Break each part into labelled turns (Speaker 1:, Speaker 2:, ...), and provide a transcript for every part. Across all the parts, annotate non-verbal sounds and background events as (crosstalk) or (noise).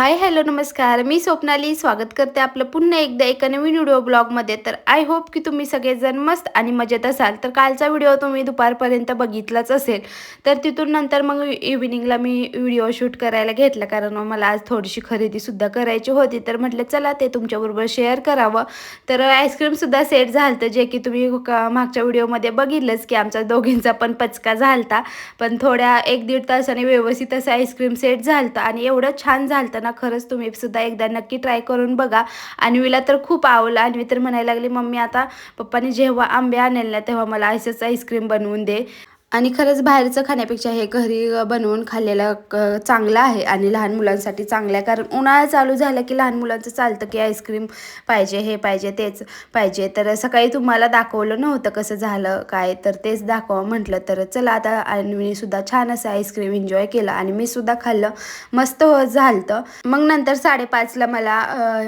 Speaker 1: Hi hello नमस्कार. मी स्वप्नाली. स्वागत करते आपलं पुन्हा एकदा एका नवीन व्हिडिओ ब्लॉगमध्ये. तर आय होप की तुम्ही सगळेजण मस्त आणि मजेत असाल. तर कालचा व्हिडिओ तुम्ही दुपारपर्यंत बघितलाच असेल. तर तिथून नंतर मग इव्हिनिंगला मी व्हिडिओ शूट करायला घेतला. कारण मला आज थोडीशी खरेदीसुद्धा करायची होती. तर म्हटलं चला ते तुमच्याबरोबर शेअर करावं. तर आईस्क्रीमसुद्धा सेट झालं जे की तुम्ही मागच्या व्हिडिओमध्ये बघितलंच की आमचा दोघींचा पण पचका झालता. पण थोड्या एक दीड तासाने व्यवस्थित असं आईस्क्रीम सेट झालं आणि एवढं छान झालं ना खरंच तुम्ही सुद्धा एकदा नक्की ट्राय करून बघा. अन्वीला तर खूप आवला अन्वी तर म्हणायला लागली मम्मी आता पप्पाने जेव्हा आंबे आणेल ना तेव्हा मला असंच आईस्क्रीम बनवून दे. आणि खरंच बाहेरचं खाण्यापेक्षा हे घरी बनवून खाल्लेलं क- चांगलं आहे. आणि लहान मुलांसाठी चांगलं आहे कारण उन्हाळा चालू झाला की लहान मुलांचं चालतं की आईस्क्रीम पाहिजे हे पाहिजे तेच पाहिजे. तर सकाळी तुम्हाला दाखवलं नव्हतं कसं झालं काय तर तेच दाखवा म्हटलं. तर चला आता आणि सुद्धा छान असं आईस्क्रीम एन्जॉय केलं आणि मी सुद्धा खाल्लं. मस्त हो झालं मग नंतर साडेपाचला मला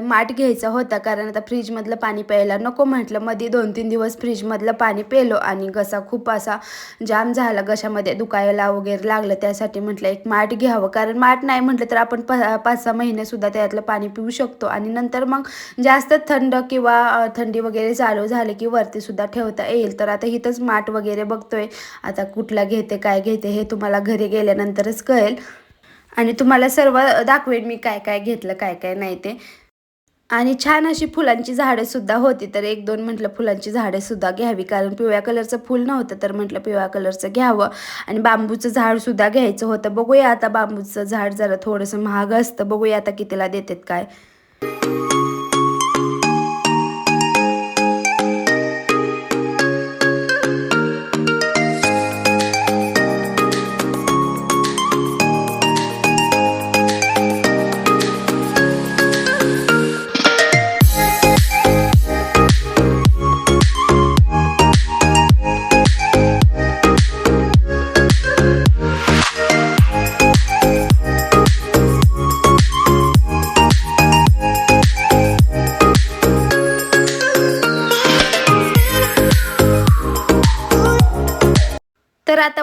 Speaker 1: माठ घ्यायचा होता कारण आता फ्रीजमधलं पाणी प्यायला नको म्हटलं. मध्ये दोन तीन दिवस फ्रीजमधलं पाणी पेलो आणि घसा खूप असा जाम झाला घशामध्ये दुखायला वगैरे लागलं त्यासाठी म्हटलं एक माठ घ्यावं. कारण माठ नाही म्हटलं तर आपण प पाच सहा महिनेसुद्धा त्यातलं पाणी पिऊ शकतो. आणि नंतर मग जास्त थंड किंवा थंडी वगैरे चालू झाली की वरती सुद्धा ठेवता येईल. तर आता इथंच माठ वगैरे बघतोय. आता कुठला घेते काय घेते हे तुम्हाला घरी गेल्यानंतरच कळेल. आणि तुम्हाला सर्व दाखवेन मी काय काय घेतलं काय काय नाही ते. आणि छान अशी फुलांची झाडं सुद्धा होती तर एक दोन म्हटलं फुलांची झाडं सुद्धा घ्यावी कारण पिवळ्या कलरचं फुल नव्हतं तर म्हटलं पिवळ्या कलरचं घ्यावं. आणि बांबूचं झाड सुद्धा घ्यायचं होतं. बघूया आता बांबूचं झाड जरा थोडंसं महाग असतं. बघूया आता कितीला देतात काय.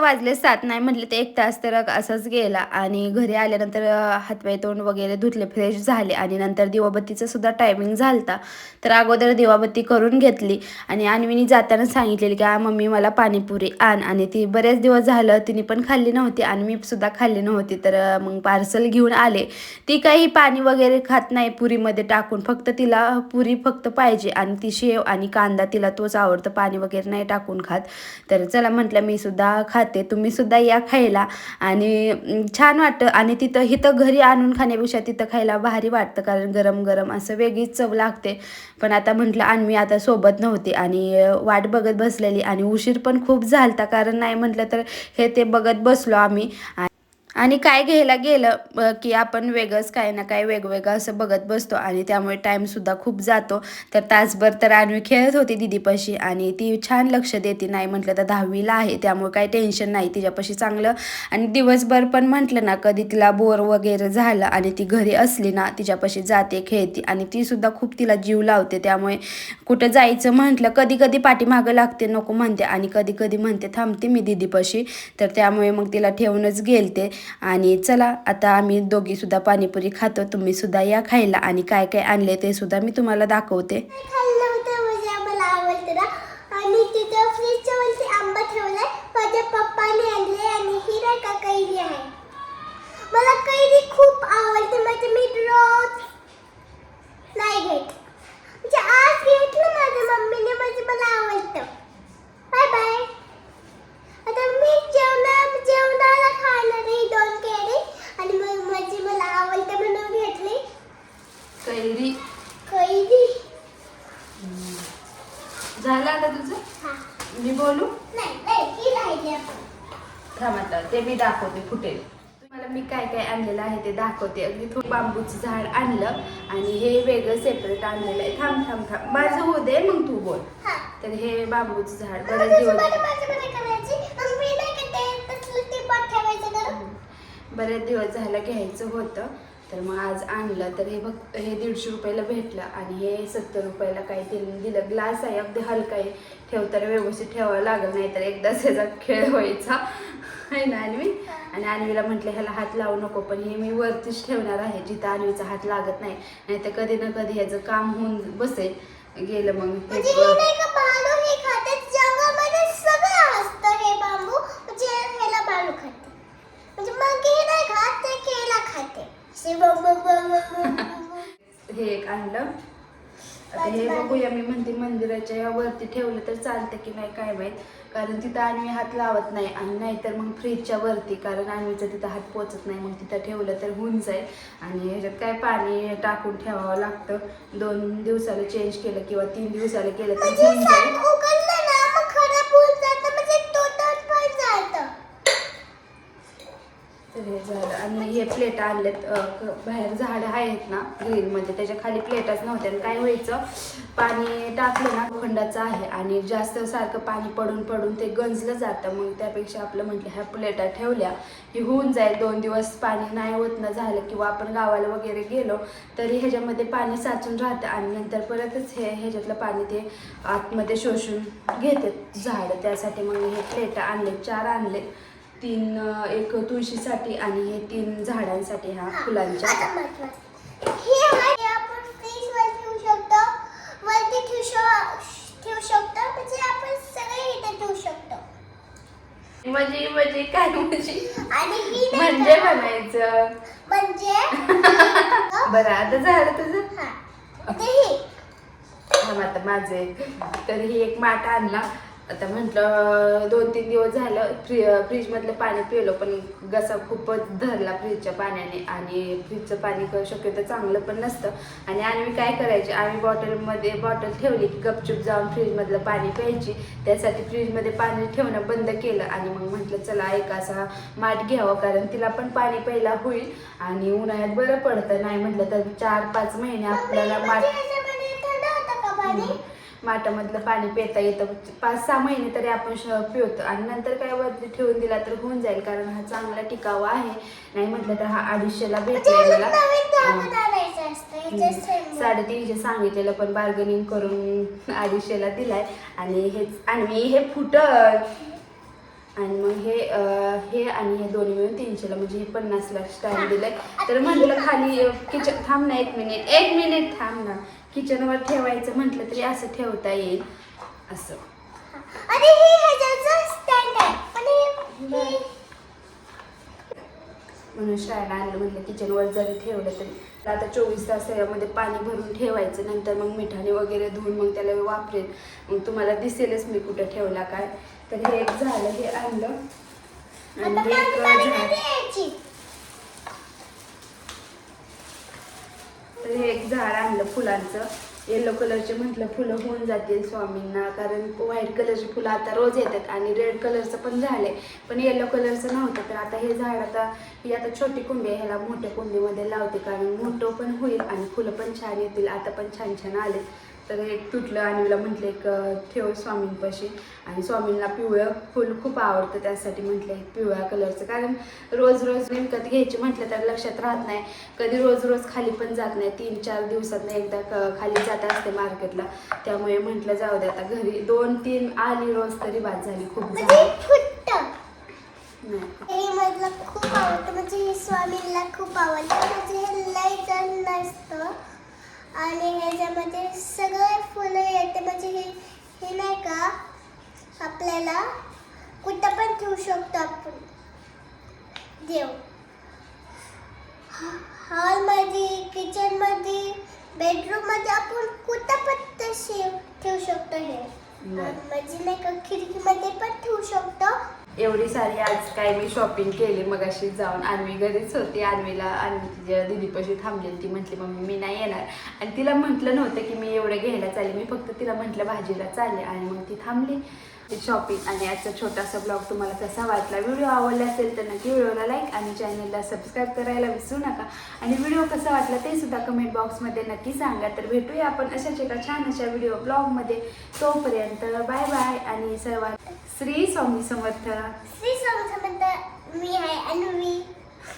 Speaker 1: वाजले सात नाही म्हटलं ते एक तास तर असंच गेला. आणि घरी आल्यानंतर हातपाय तोंड वगैरे धुतले फ्रेश झाले. आणि नंतर दिवाबत्तीचं सुद्धा टायमिंग झालता. तर अगोदर दिवाबत्ती करून घेतली. आणि अन्वीनी जाताना सांगितलेली की मम्मी मला पाणीपुरी आण. आणि ती बरेच दिवस झालं तिने पण खाल्ली नव्हती. आणि मी सुद्धा खाल्ली नव्हती. तर मग पार्सल घेऊन आले. ती काही पाणी वगैरे खात नाही पुरीमध्ये टाकून. फक्त तिला पुरी फक्त पाहिजे. आणि ती शेव आणि कांदा तिला तोच आवडतं. पाणी वगैरे नाही टाकून खात. तर चला म्हटलं मी सुद्धा खाते. तुम्ही सुद्धा या खायला. आणि छान वाटतं. आणि तिथं इथं घरी आणून खाण्यापेक्षा तिथं खायला भारी वाटतं. कारण गरम गरम असं वेगळीच चव लागते. पण आता म्हटलं आणि आता सोबत नव्हती. आणि वाट बघत बसलेली. आणि उशीर पण खूप झालता. कारण नाही म्हटलं तर हे ते बघत बसलो आम्ही. आणि काय घ्यायला गेलं की आपण वेगळंच काय ना काय वेगवेगळं असं बघत बसतो आणि त्यामुळे टाईमसुद्धा खूप जातो. तर तासभर तर आणवी खेळत होती दिदीपाशी आणि ती छान लक्ष देते नाही म्हटलं तर दहावीला आहे त्यामुळे काही टेन्शन नाही तिच्यापाशी चांगलं. आणि दिवसभर पण म्हटलं ना कधी तिला बोर वगैरे झालं आणि ती घरी असली ना तिच्यापाशी जाते खेळते आणि ती सुद्धा खूप तिला जीव लावते. त्यामुळे कुठं जायचं म्हटलं कधी कधी पाठीमागं लागते नको म्हणते आणि कधी कधी म्हणते थांबते मी दिदीपाशी. तर त्यामुळे मग तिला ठेवूनच गेलते. आणि चला आता आम्ही दोघी सुद्धा पाणीपुरी खातो तुम्ही सुद्धा या खायला. आणि काय काय आणले ते सुद्धा मी तुम्हाला दाखवते.
Speaker 2: मला कैरी खूप आवडते. म्हणजे मी रोज नाही घेत म्हणजे आज घेतलं माझ्या मम्मीने म्हणजे मला आवडतं बाय बाय आता मी जेवणा जेवणाला खाणार आहे दोन केळी आणि मग म्हणजे मला आवडते म्हणून घेतली
Speaker 1: कैरी
Speaker 2: कैरी
Speaker 1: झालं आता तुझं?
Speaker 2: हा.
Speaker 1: मी बोलू? थांब आता ते मी दाखवते फुटेल तुम्हाला मी काय काय आणलेलं आहे ते दाखवते. अगदी थोडं बांबूचं झाड आणलं आणि हे वेगळं सेपरेट आणलेलं आहे. थांब थांब थांब. माझं होऊ दे मग तू बोल.
Speaker 2: हा.
Speaker 1: तर हे बांबूचं झाड बरेच दिवस बरेच दिवस झालं घ्यायचं होतं. तर मग आज आणलं. तर हे बघ हे दीडशे रुपयाला भेटलं आणि हे सत्तर रुपयाला काही ते दिलं. ग्लास आहे अगदी हलका आहे. ठेवताना व्यवस्थित ठेवावं लागत नाही तर एकदाच ह्याचा खेळ व्हायचा. आहे ना अन्वी? आणि अन्वीला म्हटलं ह्याला हात लावू नको पण हे मी वरतीच ठेवणार आहे जिथं अन्वीचा हात लागत नाही. नाही तर कधी ना कधी ह्याचं काम होऊन बसेल. गेलं मग
Speaker 2: म्हणजे
Speaker 1: ते
Speaker 2: हे नाही का बालू हे खाते जंगलामध्ये सगळं असतं हे बांबू म्हणजे ह्याला बालू खाते म्हणजे मग हे नाही खात ते केला खाते असे बम बम बम बम बम बम.
Speaker 1: हे एक आणलं. आता हे बघूया मी म्हणते मंदिराच्या या वरती ठेवलं तर चालतं की नाही काय माहीत. कारण तिथं अन्वी हात लावत नाही आणि नाहीतर मग फ्रीजच्या वरती कारण अन्वीचं तिथं हात पोचत नाही मग तिथं ठेवलं तर होऊन जाईल. आणि ह्याच्यात काय पाणी टाकून ठेवावं लागतं. दोन दिवसाला चेंज केलं किंवा तीन दिवसाला केलं तर होऊन जाईल
Speaker 2: सांग उघडलं ना मग खराब होऊन जातं म्हणजे तुटत पण जातं
Speaker 1: तर हे झालं आणि हे प्लेट आणलेत बाहेर झाडं आहेत ना ग्रिलमध्ये त्याच्याखाली प्लेटच नव्हत्या आणि काय व्हायचं पाणी टाकलं ना खंडाचं आहे आणि जास्त सारखं पाणी पडून पडून ते गंजलं जातं. मग त्यापेक्षा आपलं म्हटलं ह्या प्लेटा ठेवल्या की होऊन जाईल. दोन दिवस पाणी नाही होत ना झालं किंवा आपण गावाला वगैरे गेलो तरी ह्याच्यामध्ये पाणी साचून राहतं आणि नंतर परतच हे ह्याच्यातलं पाणी ते आतमध्ये शोषून घेतात झाडं. त्यासाठी मग हे प्लेटा आणले चार आणले तीन एक तुळशीसाठी आणि हे तीन झाडांसाठी फुलांच्या
Speaker 2: हे शकतो. म्हणजे
Speaker 1: म्हणजे म्हणजे काय म्हणजे? म्हणजे? म्हणायचं.
Speaker 2: म्हणजे? (laughs)
Speaker 1: बरं आता झालं तुझं?
Speaker 2: हा.
Speaker 1: आता माझं तर ही एक माठ आणला. आता म्हटलं दोन तीन दिवस झालं फ्री फ्रीजमधलं पाणी पिलं पण घसा खूपच धरला फ्रीजच्या पाण्याने आणि फ्रीजचं पाणी शक्यतो चांगलं पण नसतं. आणि आम्ही काय करायचे आम्ही बॉटलमध्ये बॉटल ठेवली की गपचूप जाऊन फ्रीजमधलं पाणी प्यायची. त्यासाठी फ्रीजमध्ये पाणी ठेवणं बंद केलं आणि मग म्हटलं चला एक असा माठ घ्यावं कारण तिला पण पाणी प्यायला होईल आणि उन्हाळ्यात बरं पडतं. नाही म्हटलं तर चार पाच महिने आपल्याला माठ माठामधलं पाणी पिता येतं. पाच सहा महिने तरी आपण श- पिवतो. आणि नंतर काय वरती ठेवून दिला तर होऊन जाईल कारण हा चांगला टिकावा आहे. नाही म्हटलं तर हा अडीचशेला भेटलाय मला. साडेतीनशे सांगितलेलं पण बार्गेनिंग करून अडीचशेला दिलाय. आणि हेच आणि मी हे फुटत आणि मग हे हे आणि हे दोन्ही मिळून तीनशेला म्हणजे हे पन्नासला स्टँड दिलंय. तर म्हटलं खाली किचन थांब ना एक मिनिट एक मिनिट थांब ना. किचनवर ठेवायचं म्हटलं तरी असं ठेवता येईल. असं.
Speaker 2: आणि हे आणि हे
Speaker 1: म्हणून शाळेला आणलं म्हटलं किचनवर जरी ठेवलं तरी. तर आता चोवीस तास यामध्ये पाणी भरून ठेवायचं नंतर मग मिठाने वगैरे धुवून मग त्याला वापरेल मग तुम्हाला दिसेलच मी कुठं ठेवला काय. तर हे एक झालं हे आणलं आणि
Speaker 2: आता
Speaker 1: हे एक
Speaker 2: पाणी पाणी
Speaker 1: झाड
Speaker 2: कधी यायची
Speaker 1: तर हे एक झाड आणलं फुलांचं. येलो कलरचे म्हटलं फुलं होऊन जातील स्वामींना. कारण व्हाईट कलरची फुलं आता रोज येतात आणि रेड कलरचं पण झाले पण येलो कलरचं नव्हतं. तर आता हे झाड आता ही आता छोटी कुंडी आहे. ह्याला मोठ्या कुंडीमध्ये लावते. कारण मोठं पण होईल आणि फुलं पण छान येतील. आता पण छान छान आले तर हे तुटलं आणि मला म्हटलं एक ठेव स्वामींपाशी. आणि स्वामींना पिवळं फुल खूप आवडतं त्यासाठी म्हटलं एक पिवळ्या कलरचं. कारण रोज रोज विकत घ्यायची म्हटलं तर लक्षात राहत नाही. कधी रोज रोज खाली पण जात नाही. तीन चार दिवसात एकदा खाली जात असते मार्केटला. त्यामुळे म्हटलं जाऊ दे आता घरी दोन तीन आली रोज तरी बाद झाली. खूप
Speaker 2: म्हणजे
Speaker 1: झाली.
Speaker 2: हे मला खूप आवडतं. म्हणजे स्वामींना खूप आवडतं. म्हणजे हे लय जण नसतं. आणि ह्याच्यामध्ये सगळे फुलं येते. म्हणजे हे हे नाही का आपल्याला कुठं पण ठेवू शकतो आपण. देव. हॉलमध्ये किचनमध्ये बेडरूममध्ये आपण कुठं पण तसे ठेवू शकतो हे. म्हणजे नाही का खिडकीमध्ये पण ठेवू शकतो.
Speaker 1: एवढी सारी आज काय मी शॉपिंग केली मग अशी जाऊन. अन्वी घरीच होती. अन्वीला अन्वी तिच्या दिदीपाशी थांबली ती म्हटली मम्मी मी नाही येणार. आणि तिला म्हटलं नव्हतं की मी एवढं घ्यायला चालले. मी फक्त तिला म्हटलं भाजीला चालले. आणि मग ती थांबली. शॉपिंग आणि आजचा छोटासा ब्लॉग तुम्हाला कसा वाटला? व्हिडिओ आवडला असेल तर नक्की व्हिडिओला लाईक आणि चॅनलला सबस्क्राईब करायला विसरू नका. आणि व्हिडिओ कसा वाटला ते सुद्धा कमेंट बॉक्समध्ये नक्की सांगा. तर भेटूया आपण अशाच एका छान अशा व्हिडिओ ब्लॉगमध्ये तोपर्यंत बाय बाय आणि सर्वात श्री स्वामी समर्थ.
Speaker 2: श्री स्वामी समर्थ. मी आहे